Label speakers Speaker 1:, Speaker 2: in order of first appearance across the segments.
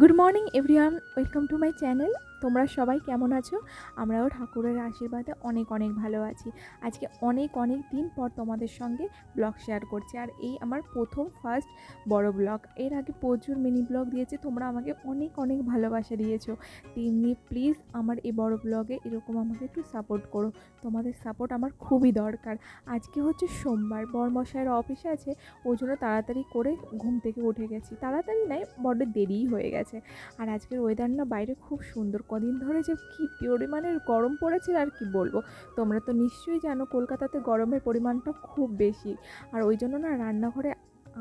Speaker 1: good morning everyone welcome to my channel তোমরা সবাই কেমন আছো? আমরাও ঠাকুরের আশীর্বাদে অনেক অনেক ভালো আছি। আজকে অনেক অনেক দিন পর তোমাদের সঙ্গে ব্লগ শেয়ার করছি। আর এই আমার প্রথম ফার্স্ট বড় ব্লগ এর আগে প্রচুর মিনি ব্লগ দিয়েছি। তোমরা আমাকে অনেক অনেক ভালোবাসা দিয়েছ। তেমনি প্লিজ আমার এই বড় ব্লগে এরকম আমাকে একটু সাপোর্ট করো। তোমাদের সাপোর্ট আমার খুবই দরকার। আজকে হচ্ছে সোমবার। বরমশাইয়ের অফিসে আছে। ওই জন্য তাড়াতাড়ি করে ঘুম থেকে উঠে গেছি। তাড়াতাড়ি নয়, বড্ড দেরিই হয়ে গেছে। আর আজকের ওয়েদার না বাইরে খুব সুন্দর। কদিন ধরে যে কী পরিমাণের গরম পড়েছে আর কি বলব? তোমরা তো নিশ্চয়ই জানো, কলকাতাতে গরমের পরিমাণটা খুব বেশি। আর ওই জন্য না রান্নাঘরে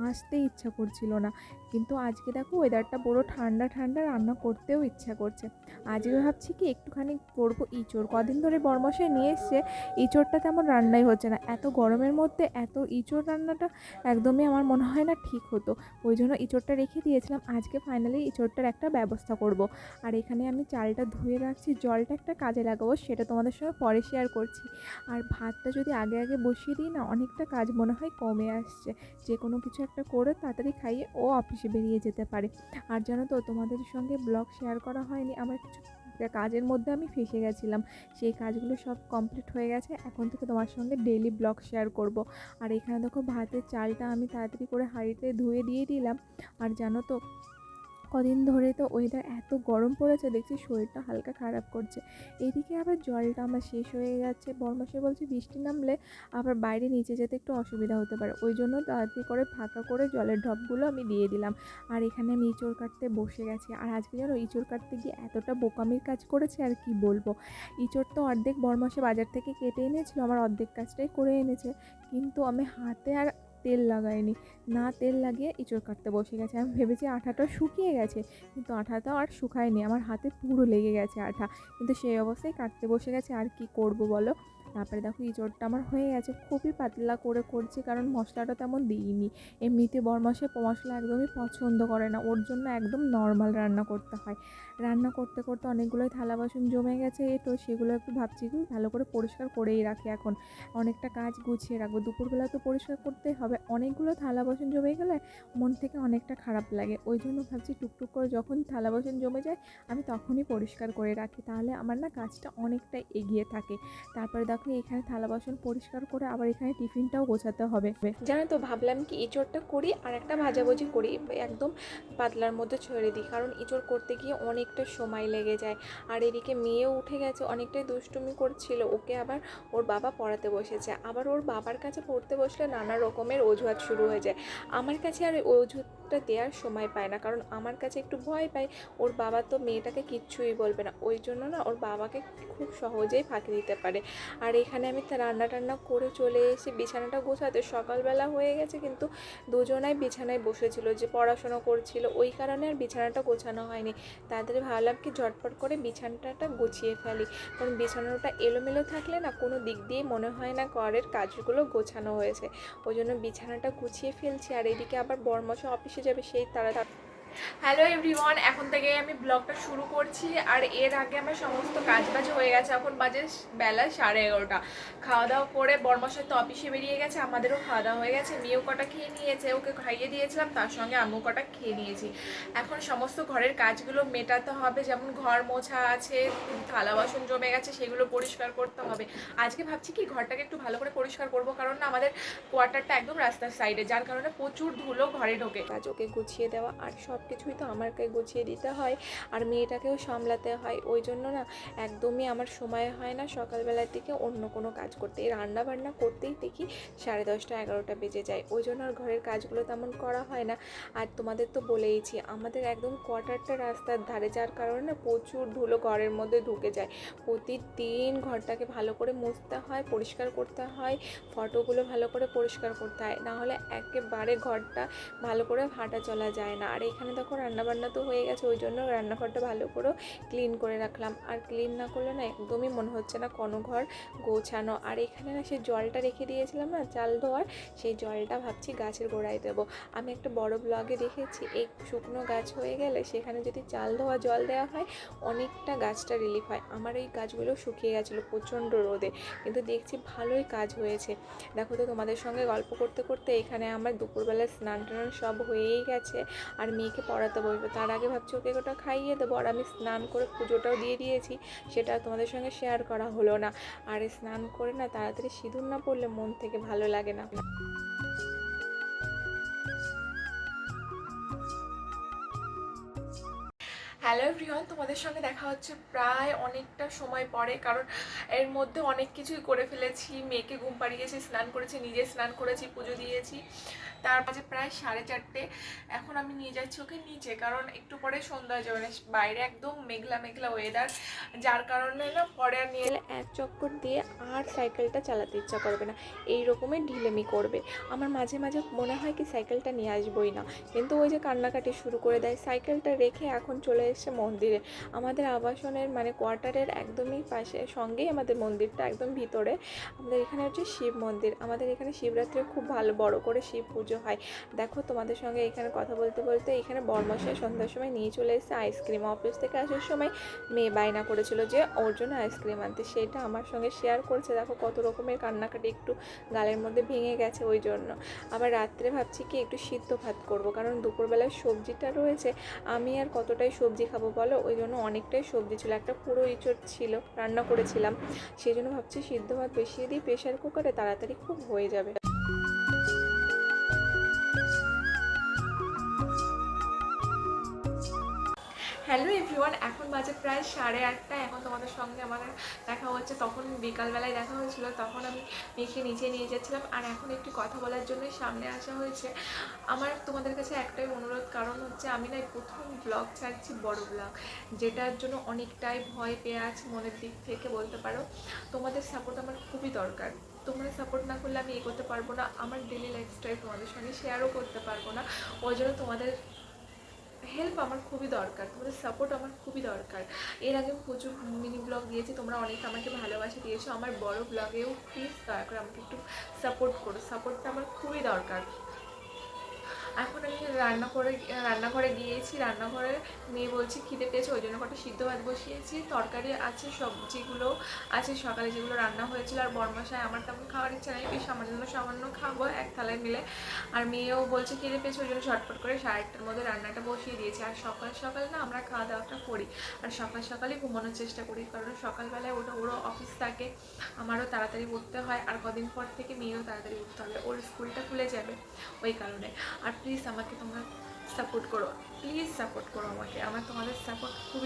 Speaker 1: আসতে ইচ্ছা করছিল না। কিন্তু আজকে দেখো ওয়েদারটা বড় ঠান্ডা ঠান্ডা, রান্না করতেও ইচ্ছা করছে। আজকে ভাবছি কি একটুখানি করব ইঁচড়। কদিন ধরে বরমশাই নিয়ে এসছে, ইঁচড়টা তেমন রান্নাই হচ্ছে না। এত গরমের মধ্যে এত ইঁচড় রান্নাটা একদমই আমার মনে হয় না ঠিক হতো। ওই জন্য ইঁচড়টা রেখে দিয়েছিলাম। আজকে ফাইনালি ইঁচড়টার একটা ব্যবস্থা করব। আর এখানে আমি চালটা ধুয়ে রাখছি। জলটা একটা কাজে লাগাবো, সেটা তোমাদের সঙ্গে পরে শেয়ার করছি। আর ভাতটা যদি আগে আগে বসিয়ে দিই না, অনেকটা কাজ মনে হয় কমে আসছে। যে কোনো কিছু একটা করে তাড়াতাড়ি খাইয়ে ও অফিসে বেরিয়ে যেতে পারে। আর জানো তো, তোমাদের সঙ্গে ব্লগ শেয়ার করা হয়নি, আমার কিছু কাজের মধ্যে আমি ফেসে গেছিলাম। সেই কাজগুলো সব কমপ্লিট হয়ে গেছে, এখন থেকে তোমার সঙ্গে ডেইলি ব্লগ শেয়ার করব। আর এখানে দেখো, ভাতের চালটা আমি তাড়াতাড়ি করে হাঁড়িতে ধুয়ে দিয়ে দিলাম। আর জানো তো কদিন ধরে তো ওয়েদার এত গরম পড়েছে, দেখছি শরীরটা হালকা খারাপ করছে। এদিকে আবার জলটা আমার শেষ হয়ে যাচ্ছে বরমাসে বলছে বৃষ্টি নামলে আবার বাইরে নিচে যেতে একটু অসুবিধা হতে পারে। ওই জন্য তাড়াতাড়ি করে ফাঁকা করে জলের ঢপগুলো আমি দিয়ে দিলাম। আর এখানে আমি ইঁচড় কাটতে বসে গেছি। আর আজকে যেন ইঁচড় কাটতে গিয়ে এতটা বোকামির কাজ করেছে, আর কি বলব? ইঁচড় তো অর্ধেক বরমাসে বাজার থেকে কেটে এনেছিল, আমার অর্ধেক কাজটাই করে এনেছে। কিন্তু আমি হাতে আর তেল লাগাইনি না তেল লাগিয়ে ইঁচড় কাটতে বসে গেছে। আমি ভেবেছি আঠাটা শুকিয়ে গেছে, কিন্তু আঠাটা আর শুকায়নি। আমার হাতে পুরো লেগে গেছে আঠা। কিন্তু সেই অবস্থায় কাটতে বসে গেছে। আর কি করব বলো? তারপরে দেখো ইঁচড়টা আমার হয়ে গেছে। খুবই পাতলা করে করছি কারণ মশলাটা তেমন দিইনি। এমনিতে বরমাসে মশলা একদমই পছন্দ করে না। ওর জন্য একদম নর্মাল রান্না করতে হয়। রান্না করতে করতে অনেকগুলোই থালা বাসন জমে গেছে। তো সেগুলো একটু ভাবছি কি ভালো করে পরিষ্কার করেই রাখি এখন। অনেকটা কাজ গুছিয়ে রাখব। দুপুরবেলা তো পরিষ্কার করতেই হবে। অনেকগুলো থালা বাসন জমে গেলে মন থেকে অনেকটা খারাপ লাগে। ওই জন্য ভাবছি টুকটুক করে যখন থালা বাসন জমে যায়, আমি তখনই পরিষ্কার করে রাখি। তাহলে আমার না কাজটা অনেকটা এগিয়ে থাকে। তারপরে দেখো এখানে থালা বাসন পরিষ্কার করে আবার এখানে টিফিনটাও গোছাতে হবে। জানো তো, ভাবলাম কি ইঁচড়টা করি আর একটা ভাজাভুজি করি, একদম পাতলার মধ্যে ছড়িয়ে দিই। কারণ ইঁচড় করতে গিয়ে অনেকটা সময় লেগে যায়। আর এদিকে মেয়েও উঠে গেছে, অনেকটাই দুষ্টুমি করছিল। ওকে আবার ওর বাবা পড়াতে বসেছে। আবার ওর বাবার কাছে পড়তে বসলে নানা রকমের অজুহাত শুরু হয়ে যায়। আমার কাছে আর ওই অজুহাতটা দেওয়ার সময় পায় না। কারণ আমার কাছে একটু ভয় পায়। ওর বাবা তো মেয়েটাকে কিচ্ছুই বলবে না। ওই জন্য না ওর বাবাকে খুব সহজেই ফাঁকি দিতে পারে। আর এখানে আমি রান্না টান্না করে চলে এসে বিছানাটা গোছাতে সকালবেলা হয়ে গেছে কিন্তু দুজনাই বিছানায় বসেছিল যে পড়াশোনা করছিল। ওই কারণে আর বিছানাটা গোছানো হয়নি। তাদের ভাবলাম কি ঝটপট করে বিছানাটা গুছিয়ে ফেলি। কারণ বিছানাটা এলোমেলো থাকলে না কোনো দিক দিয়ে মনে হয় না ঘরের কাজগুলো গোছানো হয়েছে। ওই জন্য বিছানাটা গুছিয়ে ফেলছি। আর এদিকে আবার বরমশা অফিসে যাবে সেই তাড়াতাড়ি হ্যালো এভরিওয়ান এখন থেকে আমি ব্লগটা শুরু করছি আর এর আগে আমার সমস্ত কাজ বাজ হয়ে গেছে। এখন বাজে বেলা সাড়ে এগারোটা। খাওয়া দাওয়া করে বর্মশাই তো অফিসে বেরিয়ে গেছে, আমাদেরও খাওয়া দাওয়া হয়ে গেছে। মেয়েও কটা খেয়ে নিয়েছে, ওকে খাইয়ে দিয়েছিলাম, তার সঙ্গে আমিও কটা খেয়ে নিয়েছি। এখন সমস্ত ঘরের কাজগুলো মেটাতে হবে, যেমন ঘর মোছা আছে, থালা বাসন জমে গেছে, সেগুলো পরিষ্কার করতে হবে। আজকে ভাবছি কি ঘরটাকে একটু ভালো করে পরিষ্কার করব, কারণ না আমাদের কোয়ার্টারটা একদম রাস্তার সাইডে যার কারণে প্রচুর ধুলো ঘরে ঢোকে। কাজ ওকে গুছিয়ে দেওয়া আর সব কিছুই তো আমাকে গুছিয়ে দিতে হয় আর মেয়েটাকেও সামলাতে হয়। ওই জন্য না একদমই আমার সময় হয় না সকালবেলার দিকে অন্য কোনো কাজ করতে। এই রান্না বান্না করতেই দেখি সাড়ে দশটা, এগারোটা বেজে যায়। ওই জন্য আর ঘরের কাজগুলো তেমন করা হয় না। আর তোমাদের তো বলেইছি, আমাদের একদম কোয়ার্টারটা রাস্তার ধারে, যার কারণে না প্রচুর ধুলো ঘরের মধ্যে ঢুকে যায়। প্রতিদিন ঘরটাকে ভালো করে মুছতে হয়, পরিষ্কার করতে হয়, ফটোগুলো ভালো করে পরিষ্কার করতে হয়। না হলে একেবারে ঘরটা ভালো করে হাঁটা চলা যায় না। আর এখানে দেখো রান্নাবান্না তো হয়ে গেছে, ওই জন্য রান্নাঘরটা ভালো করে ক্লিন করে রাখলাম। আর ক্লিন না করলে না একদমই মনে হচ্ছে না কোনো ঘর গোছানো। আর এখানে না সেই জলটা রেখে দিয়েছিলাম না, চাল ধোয়ার, সেই জলটা ভাবছি গাছের গোড়ায় দেবো। আমি একটা বড় ব্লগে দেখেছি, এই শুকনো গাছ হয়ে গেলে সেখানে যদি চাল ধোয়া জল দেওয়া হয়, অনেকটা গাছটা রিলিফ হয়। আমার এই গাছগুলো শুকিয়ে গেছিল প্রচণ্ড রোদে, কিন্তু দেখছি ভালোই কাজ হয়েছে। দেখো তো তোমাদের সঙ্গে গল্প করতে করতে এখানে আমার দুপুরবেলা স্নান টান সব হয়েই গেছে। আর মেয়েকে আজকে পড়াতে বসবে তার আগে ভাবছি ওকে ওটা খাইয়ে দেবো আর আমি স্নান করে পুজোটাও দিয়ে দিয়েছি, সেটা তোমাদের সঙ্গে শেয়ার করা হলো না। আর স্নান করে না, তাড়াতাড়ি সিঁদুর না পড়লে মন থেকে ভালো লাগে না। হ্যালো এভরিওয়ান তোমাদের সঙ্গে দেখা হচ্ছে প্রায় অনেকটা সময় পরে, কারণ এর মধ্যে অনেক কিছুই করে ফেলেছি। মেয়েকে ঘুম পাড়িয়েছি, স্নান করেছি, নিজে স্নান করেছি, পুজো দিয়েছি। তার মাঝে প্রায় সাড়ে চারটে। এখন আমি নিয়ে যাচ্ছি ওকে নিচে, কারণ একটু পরে সন্ধ্যা যাবে। বাইরে একদম মেঘলা মেঘলা ওয়েদার যার কারণে না পরে আর নিয়ে এক চক্কর দিয়ে আর সাইকেলটা চালাতে ইচ্ছা করবে না। এই রকমের ঢিলেমি করবে। আমার মাঝে মাঝে মনে হয় কি সাইকেলটা নিয়ে আসবোই না। কিন্তু ওই যে কান্নাকাটি শুরু করে দেয় সাইকেলটা রেখে এখন চলে এসছে মন্দিরে। আমাদের আবাসনের মানে কোয়ার্টারের একদমই পাশে, সঙ্গেই আমাদের মন্দিরটা একদম ভিতরে। আমাদের এখানে হচ্ছে শিব মন্দির। আমাদের এখানে শিবরাত্রি খুব ভালো, বড় করে শিব পুজো হয়। দেখো তোমাদের সঙ্গে এখানে কথা বলতে বলতে এখানে বর্মশাই সন্ধ্যার সময় নিয়ে চলে এসেছে আইসক্রিম। অফিস থেকে আসার সময় মেয়ে বায়না করেছিল যে, ওর জন্য আইসক্রিম আনতে। সেটা আমার সঙ্গে শেয়ার করেছে। দেখো কত রকমের কান্নাকাটি একটু গালের মধ্যে ভেঙে গেছে ওই জন্য। আবার রাত্রে ভাবছি কি একটু সিদ্ধ ভাত করব, কারণ দুপুরবেলায় সবজিটা রয়েছে। আমি আর কতটাই সবজি খাব বলো? ওই জন্য অনেকটাই সবজি ছিল, একটা পুরো ইঁচড় ছিল, রান্না করেছিলাম। সেই জন্য ভাবছি সিদ্ধ ভাত বসিয়ে দিই প্রেশার কুকারে তাড়াতাড়ি খুব হয়ে যাবে। এভরিওয়ান এখন বাজে প্রায় সাড়ে আটটা। এখন তোমাদের সঙ্গে আমাদের দেখা হচ্ছে। তখন বিকালবেলায় দেখা হয়েছিল, তখন আমি মেখে নিচে নিয়ে যাচ্ছিলাম। আর এখন একটি কথা বলার জন্যই সামনে আসা হয়েছে। আমার তোমাদের কাছে একটাই অনুরোধ, কারণ হচ্ছে আমি না প্রথম ব্লগ ছাড়ছি, বড় ব্লগ যেটার জন্য অনেকটাই ভয় পেয়ে আছি মনের দিক থেকে বলতে পারো। তোমাদের সাপোর্ট আমার খুবই দরকার। তোমরা সাপোর্ট না করলে আমি এগোতে পারব না। আমার ডেলি লাইফস্টাইল তোমাদের সঙ্গে শেয়ারও করতে পারব না। ওই জন্য তোমাদের হেল্প আমার খুবই দরকার, তোমাদের সাপোর্ট আমার খুবই দরকার। এর আগে প্রচুর মিনি ব্লগ দিয়েছি, তোমরা অনেক আমাকে ভালোবাসা দিয়েছ। আমার বড় ব্লগেও প্লিজ দয়া করে আমাকে একটু সাপোর্ট করো। সাপোর্টটা আমার খুবই দরকার। এখন আমি রান্না করে রান্নাঘরে গিয়েছি, রান্নাঘরে মেয়ে বলছি খিদে পেয়েছে, ওই জন্য কটা সিদ্ধ ভাত বসিয়েছি, তরকারি আছে সবজিগুলো আছে সকালে যেগুলো রান্না হয়েছিল, আর বরমশায় আমার তেমন খাওয়ার ইচ্ছা নেই, বেশ সামান্য সামান্য খাব এক থালায় মিলে। আর মেয়েও বলছে খিদে পেয়েছে, ওই জন্য ঝটপট করে সাড়ে আটটার মধ্যে রান্নাটা বসিয়ে দিয়েছি। আর সকাল সকাল না আমরা খাওয়া দাওয়াটা করি, আর সকাল, সকালই ঘুমানোর চেষ্টা করি, কারণ সকালবেলায় ওটা, ওরও অফিস থাকে, আমারও তাড়াতাড়ি উঠতে হয়, আর কদিন পর থেকে মেয়েও তাড়াতাড়ি উঠতে হবে, ওর স্কুলটা খুলে যাবে ওই কারণে। আর প্লিজ আমাকে তোমরা সাপোর্ট করো প্লিজ সাপোর্ট করো আমাকে। আমার তোমাদের সাপোর্ট খুবই